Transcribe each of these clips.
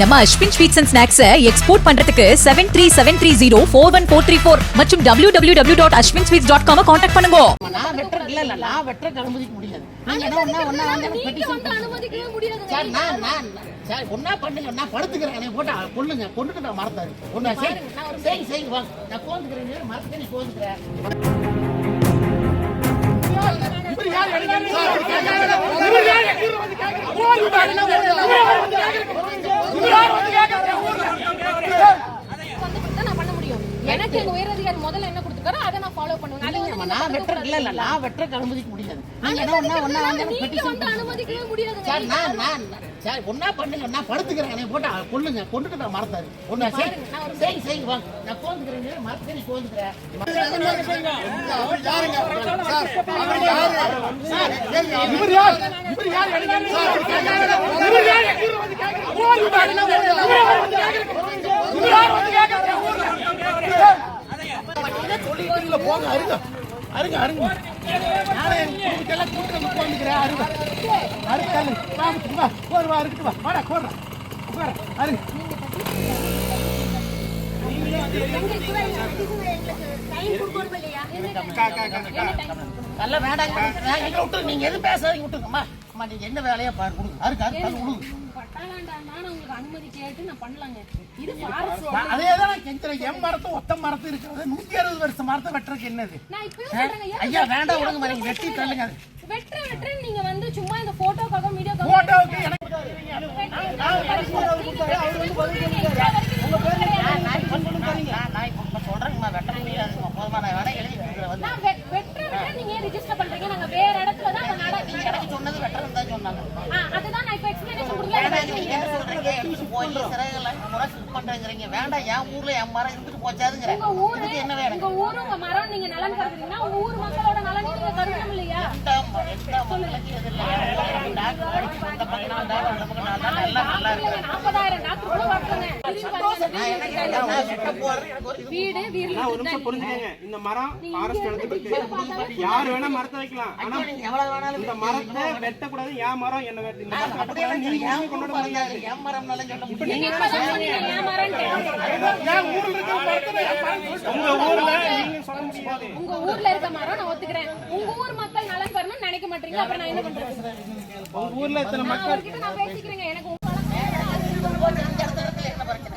நம்ம Ashwin sweets and snacks export பண்றதுக்கு seven three seven three zero four one four three four மற்றும் W W W dot Ashwin sweets dot com contact பண்ணுங்க. நான் வெட்டுற இல்ல இல்ல நான் வெட்டுறதுக்கு அனுமதிக்க முடியாது. நீங்க என்ன ஒண்ணா ஒண்ணா வந்து நீங்க petition வந்து அனுமதிக்கவே முடியாது. சார் நான் நான் சார் ஒண்ணா பண்ணுங்க நான் படுத்துக்கிறேன். என்னை போட்டு கொல்லுங்க. கொண்டுட்டு நான் மறந்தாரு ஒண்ணா சரி சரி சரி வாங்க நான் கோந்துக்கிறேன். மறந்து நீ கோந்துக்கிறேன். நான் இல்ல இல்ல நான் வெட்டுறதுக்கு அனுமதிக்க முடியாது நீங்க என்ன ஒண்ணா ஒண்ணா வந்து வந்து அனுமதிக்கவே முடியாது சார் நான் நான் சார் ஒண்ணா பண்ணுங்க நான் படுத்துக்கிறேன் என்னை போட்டு கொல்லுங்க கொண்டுட்டு நான் மறந்தாரு ஒண்ணா சரி சரி சரி வாங்க நான் கோந்துக்கிறேன் மறந்து நீ கோந்துக்கிறேன் சொல்லிட்டு போங்க அருங்க அருங்க அருங்க நானே என் குடும்பத்தெல்லாம் கூட்டு வந்து உட்காந்துக்கிறேன் அருங்க அருங்க அருங்க வா வா. கோர் வா அருக்கிட்டு வா. வாடா கோர்றா. உட்கார. அருங்க நல்ல வேண்டாங்க நான் எங்க விட்டு நீங்க எது பேசாதீங்க விட்டுங்கம்மா அம்மா. நீங்க என்ன வேலையா பாரு அருக்கு அருங்க விடுங்க என்னது? ஐயா வேண்டாம் விடுங்க மாதிரி வெட்டி தள்ளுங்க. வெட்டுற வெட்டுற நீங்க வந்து சும்மா இந்த போட்டோக்காக வீடியோக்காக போட்டோவுக்கு எனக்கு நான் நான் இப்ப சொல்றேங்கம்மா வெட்ட முடியாதுங்கம்மா போதுமா நான் வேணா எழுதி கொடுக்குறேன் வந்து நான் வெ- வெட்டுற வெட்டுற நீங்க ஏன் ரெஜிஸ்டர் பண்றீங்க நாங்க வேற இடத்துல தான் அந்த நாடகம் எனக்கு சொன்னது வெட்டணும் தான் சொன்னாங்க ஆ, அதுதான் நான் இப்ப எக்ஸ்பிளனேஷன் வேண்டாம் கொடுக்கல நீங்க என்ன சொல்றீங்க எடுத்துட்டு போய் சிறகுல முறை சுத்தம் பண்றேங்கிறீங்க. வேண்டாம் என் ஊர்ல என் மரம் இருந்துட்டு ஊரு இதுக்கு என்ன வேணும்? உங்க ஊரு உங்க மரம் நீங்க நலன் கருதுறீங்கன்னா உங்க ஊர் மக்களோட நலனையும் நீங்க கருதணும் இல்லையா? மக்களுக்கு எது இல்லை. டாக்டர் படிச்சு வந்த பதினாலு டாக்டர் நல்லா நல்லா இருக்கேன் நாற்பதாயிரம் டாக்டர் வீடு வீடு. ஆனா ஒரு நிமிஷம் புரிஞ்சுக்கங்க இந்த மரம் ஃபாரஸ்ட் இடத்துக்கு யார் வேணா மரத்தை வைக்கலாம். ஆனா நீங்க எவ்வளவு வேணாலும் இந்த மரத்தை வெட்டக்கூடாது. என் மரம் என்ன வெட்ட. இந்த மரத்தை நீங்க கொண்டு வர என். நீங்க சொன்னீங்க என் ஊர்ல மரம் உங்க நீங்க சொல்ல முடியாது. உங்க ஊர்ல இருக்க மரம் நான் ஒத்துக்கிறேன். உங்க ஊர் மக்கள் நலன் பெறணும்னு நினைக்க மாட்டீங்க. அப்புறம் நான் என்ன பண்றது? உங்க ஊர்ல இத்தனை மக்கள் நான் பேசிக்கிறேங்க. எனக்கு உங்க இந்த இடத்துல என்ன பிரச்சனை?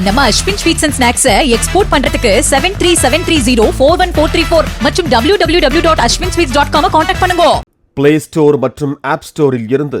நம்ம Ashwin sweets and snacks export பண்றதுக்கு seven three seven three zero four one four three four மற்றும் W W W dot Ashwin sweets dot com contact பண்ணுங்க. பிளே ஸ்டோர் மற்றும் ஆப் ஸ்டோரில் இருந்து